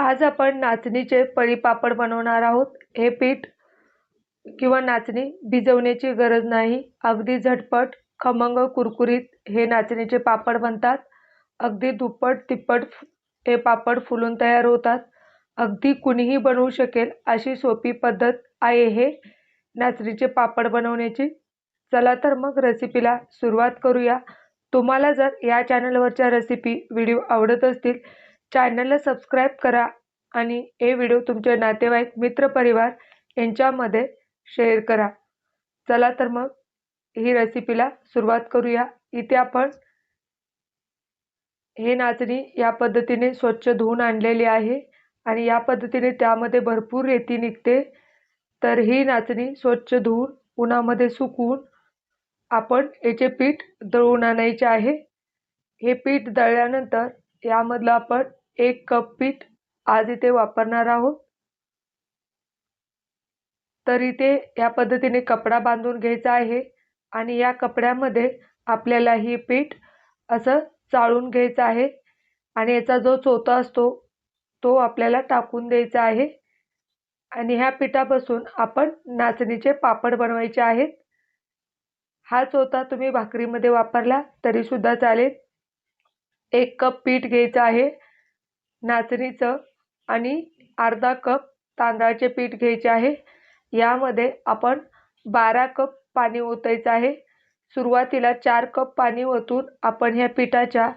आज आपण नाचणीचे पळीपापड बनवणार आहोत. हे पीठ किंवा नाचणी भिजवण्याची गरज नाही. अगदी झटपट खमंग कुरकुरीत हे नाचणीचे पापड बनतात. अगदी दुप्पट तिप्पट हे पापड फुलून तयार होतात. अगदी कुणीही बनवू शकेल अशी सोपी पद्धत आहे हे नाचणीचे पापड बनवण्याची. चला तर मग रेसिपीला सुरुवात करूया. तुम्हाला जर या चॅनलवरच्या रेसिपी व्हिडिओ आवडत असतील चॅनलला सबस्क्राईब करा आणि हे व्हिडिओ तुमचे नातेवाईक मित्रपरिवार यांच्यामध्ये शेअर करा. चला तर मग ही रेसिपीला सुरुवात करूया. इथे आपण हे नाचणी या पद्धतीने स्वच्छ धुवून आणलेली आहे आणि या पद्धतीने त्यामध्ये भरपूर रेती निघते. तर ही नाचणी स्वच्छ धुवून उन्हामध्ये सुकवून आपण याचे पीठ दळून आणायचे आहे. हे पीठ दळल्यानंतर यामधलं आपण एक कप पीठ आज इथे वापरणार आहोत. तर इथे या पद्धतीने कपडा बांधून घ्यायचा आहे आणि या कपड्यामध्ये आपल्याला ही पीठ असं चाळून घ्यायचं आहे आणि याचा जो चोथा असतो तो आपल्याला टाकून द्यायचा आहे. आणि ह्या पिठापासून आपण नाचणीचे पापड बनवायचे आहेत. हा चोथा तुम्ही भाकरीमध्ये वापरला तरीसुद्धा चालेल. एक कप पीठ घ्यायचं आहे. नाचणीचं आणि अर्धा कप तांदळाचे पीठ घ्यायचे आहे. यामध्ये आपण बारा कप पाणी ओतायचं आहे. सुरुवातीला चार कप पाणी ओतून आपण ह्या पिठाच्या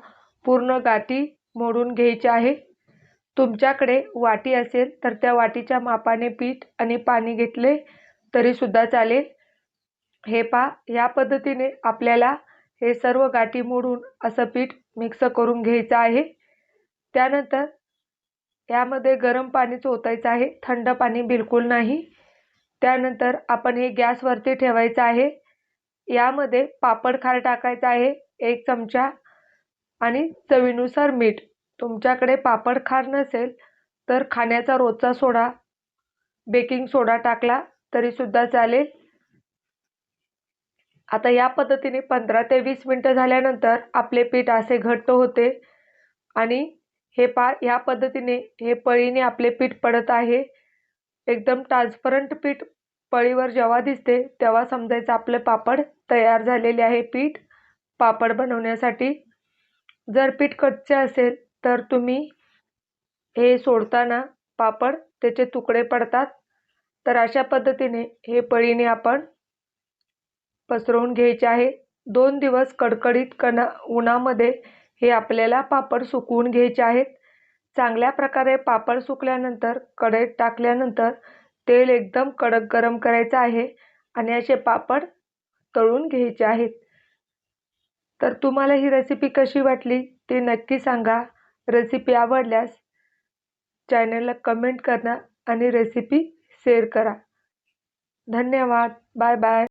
पूर्ण गाठी मोडून घ्यायच्या आहे. तुमच्याकडे वाटी असेल तर त्या वाटीच्या मापाने पीठ आणि पाणी घेतले तरीसुद्धा चालेल. हे पा या पद्धतीने आपल्याला हे सर्व गाठी मोडून असं पीठ मिक्स करून घ्यायचं आहे. त्यानंतर यामध्ये गरम पाणीच ओतायचं आहे. थंड पाणी बिलकुल नाही. त्यानंतर आपण हे गॅसवरती ठेवायचं आहे. यामध्ये पापड खार टाकायचा आहे. एक चमचा आणि चवीनुसार मीठ. तुमच्याकडे पापड खार नसेल तर खाण्याचा रोजचा सोडा बेकिंग सोडा टाकला तरीसुद्धा चालेल. आता या पद्धतीने पंधरा ते वीस मिनटं झाल्यानंतर आपले पीठ असे घट्ट होते आणि हे पा या पद्धतीने हे पळीने आपले पीठ पडत आहे. एकदम ट्रान्सपरंट पीठ पळीवर जेव्हा दिसते तेव्हा समजायचं आपलं पापड तयार झालेले आहे पीठ पापड बनवण्यासाठी. जर पीठ कच्चे असेल तर तुम्ही हे सोडताना पापड त्याचे तुकडे पडतात. तर अशा पद्धतीने हे पळीने आपण पसरवून घ्यायचे आहे. दोन दिवस कडकडीत कणा उन्हामध्ये हे आपल्याला पापड सुकवून घ्यायचे आहेत. चांगल्या प्रकारे पापड सुकल्यानंतर कढईत टाकल्यानंतर तेल एकदम कडक गरम करायचं आहे आणि असे पापड तळून घ्यायचे आहेत. तर तुम्हाला ही रेसिपी कशी वाटली ते नक्की सांगा. रेसिपी आवडल्यास चॅनलला कमेंट करा आणि रेसिपी शेअर करा. धन्यवाद. Bye bye